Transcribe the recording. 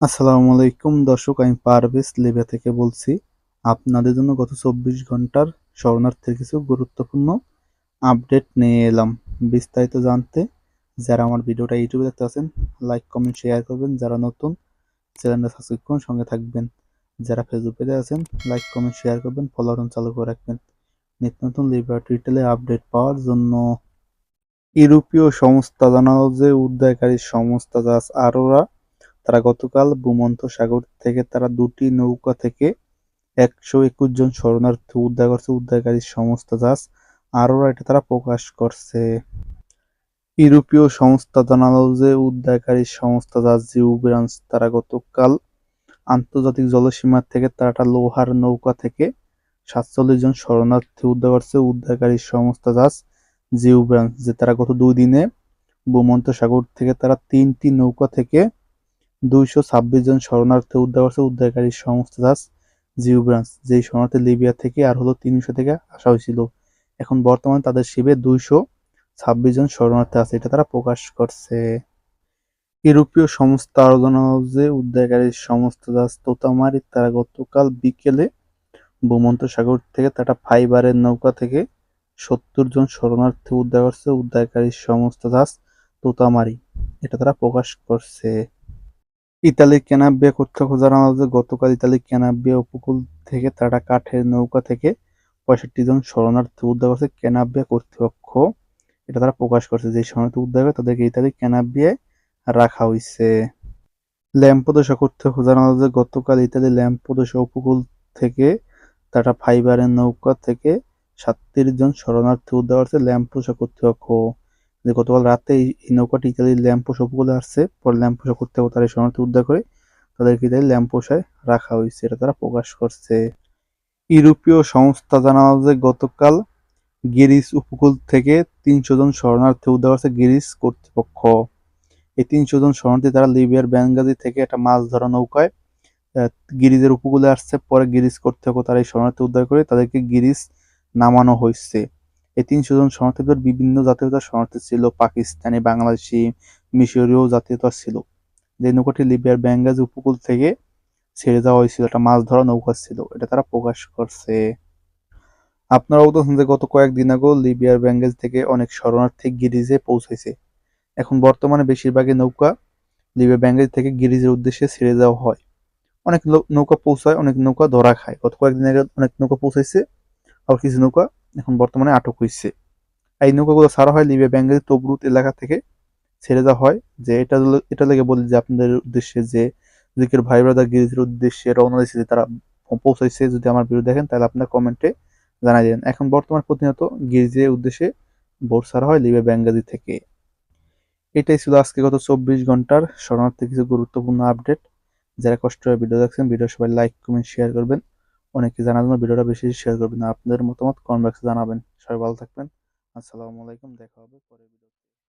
আসসালামু আলাইকুম দর্শক, আমি পারভেজ লিবিয়া থেকে বলছি, আপনাদের জন্য গত চব্বিশ ঘণ্টার শরণার্থীর কিছু গুরুত্বপূর্ণ আপডেট নিয়ে এলাম। বিস্তারিত জানতে যারা আমার ভিডিওটা ইউটিউবে দেখতে আছেন, লাইক, কমেন্ট, শেয়ার করবেন। যারা নতুন, চ্যানেলটা সাবস্ক্রাইব করুন, সঙ্গে থাকবেন। যারা ফেসবুক আছেন, লাইক, কমেন্ট, শেয়ার করবেন, ফলো অন চালু করে রাখবেন। নিত্য নতুন লিবিয়া টুইটারে আপডেট পাওয়ার জন্য ইউরোপীয় সংস্থা জানালো যে, উদ্ধারকারী সংস্থা জাহাজ আরোরা তারা গতকাল ভূমধ্যসাগর থেকে তারা দুটি নৌকা থেকে একশো একুশ জন শরণার্থী উদ্ধার করছে। উদ্ধারকারী সংস্থা জাহাজ আরোরা এটা তারা প্রকাশ করছে। ইউরোপীয় সংস্থা জানালো যে উদ্ধারকারী সংস্থা জাহাজ জিউব্রান্স তারা গতকাল আন্তর্জাতিক জলসীমা থেকে তারা লোহার নৌকা থেকে সাতচল্লিশ জন শরণার্থী উদ্ধার করছে। উদ্ধারকারী সংস্থা জাহাজ জিউব্রান্স যে তারা গত দুই দিনে ভূমন্ত সাগর থেকে তারা তিনটি নৌকা থেকে দুইশো ছাব্বিশ জন শরণার্থী উদ্ধার করছে উদ্ধারকারী সংস্থা জাহাজ জিও ব্রাঞ্চ, যেই শরণার্থী লিবিয়া থেকে আর হলো তিনশো থেকে আসা হয়েছিল। এখন বর্তমানে তাদের শিবে দুইশো ছাব্বিশ জন শরণার্থী আছে, এটা তারা প্রকাশ করছে। ইউরোপীয় সংস্থা যে উদ্ধারকারী সংস্থা জাহাজ তোতামারি তারা গতকাল বিকেলে ভূমন্ত সাগর থেকে তারা ফাইবারের নৌকা থেকে সত্তর জন শরণার্থী উদ্ধার করছে উদ্ধারকারী সংস্থা দাস তোতামারি, এটা তারা প্রকাশ করছে। ইতালির ক্যানাব্রিয়া কর্তৃপক্ষ জানালো যে গতকাল ইতালির ক্যানাব্রিয়া উপকূল থেকে তারা কাঠের নৌকা থেকে পঁয়ষট্টি জন শরণার্থী উদ্ধার করছে ক্যানাব্রিয়া কর্তৃপক্ষ। এটা তারা প্রকাশ করছে যে শরণার্থী উদ্ধার করে তাদেরকে ইতালির ক্যানাব্রিয়ায় রাখা হয়েছে ল্যাম্পোদোসা কর্তৃপক্ষ জানালো যে গতকাল ইতালির ল্যাম্পোদোসা উপকূল থেকে তারা ফাইবারের নৌকা থেকে সাতত্রিশ জন শরণার্থী উদ্ধার করছে ল্যাম্পোসা কর্তৃপক্ষ। যে গতকাল রাতে এই নৌকাটি ইতালির ল্যাম্পোসা উপকূলে আসছে। পরে ল্যাম্পোসা কর্তৃপক্ষ তারা শরণার্থী উদ্ধার করে। তাদেরকে ইতালি ল্যাম্পোসায় রাখা হয়েছে, এটা তারা প্রকাশ করছে। ইউরোপীয় সংস্থা জানালো যে গতকাল গিরিস উপকূল থেকে তিনশো জন শরণার্থী উদ্ধার করছে গিরিস কর্তৃপক্ষ। এই তিনশো জন শরণার্থী তারা লিবিয়ার ব্যাঙ্গাজি থেকে একটা মাছ ধরা নৌকায় গিরিজের উপকূলে আসছে। পরে গিরিস কর্তৃপক্ষ তারা এই শরণার্থী উদ্ধার করে তাদেরকে গিরিস নামানো হয়েছে। এই তিনশো জন শরণার্থীদের বিভিন্ন জাতীয়তার শরণার্থী ছিল, পাকিস্তানি, বাংলাদেশি, মিশরীয় জাতীয়তা ছিল। যে নৌকাটি লিবিয়ার ব্যাঙ্গাজ উপকূল থেকে ছেড়ে যাওয়া হয়েছিল, একটা মাছ ধরা নৌকা ছিল, এটা তারা প্রকাশ করছে। আপনারা বলতেছেন যে গত কয়েকদিন আগেও লিবিয়ার ব্যাঙ্গেজ থেকে অনেক শরণার্থী গিরিজে পৌঁছেছে। এখন বর্তমানে বেশিরভাগই নৌকা লিবিয়া ব্যাঙ্গেজ থেকে গিরিজের উদ্দেশ্যে ছেড়ে যাওয়া হয়। অনেক নৌকা পৌঁছায়, অনেক নৌকা ধরা খায়। গত কয়েকদিন আগে অনেক নৌকা পৌঁছাইছে আর কিছু নৌকা বর্তমানে আটক হয়েছে এই নৌকাগুলো ছাড়া হয় লিবিয়া ব্যাঙ্গের তবরুত এলাকা থেকে ছেড়ে দেওয়া হয়। যে এটা এটা লেগে বলি যে আপনাদের উদ্দেশ্যে যে দিকের ভাই ব্রাদার গিরিজের উদ্দেশ্যে রওনা দিয়েছে যে তারা পৌঁছাইছে, যদি আমার ভিডিও দেখেন তাহলে আপনার কমেন্টে জানাই দেন। এখন বর্তমান প্রতিনিয়ত গিরিজের উদ্দেশ্যে ভোট ছাড়া হয় লিবিয়া ব্যাঙ্গাজি থেকে। এটাই ছিল আজকে গত চব্বিশ ঘণ্টার শরণার্থী কিছু গুরুত্বপূর্ণ আপডেট। যারা কষ্ট হয়ে ভিডিও দেখছেন ভিডিও সবাই লাইক কমেন্ট শেয়ার করবেন। অনেকে জানার জন্য ভিডিওটা বেশি শেয়ার করবেন। আপনাদের মতামত কমেন্ট বক্সে জানাবেন। সবাই ভালো থাকবেন। আসসালামু আলাইকুম। দেখা হবে পরে ভিডিওতে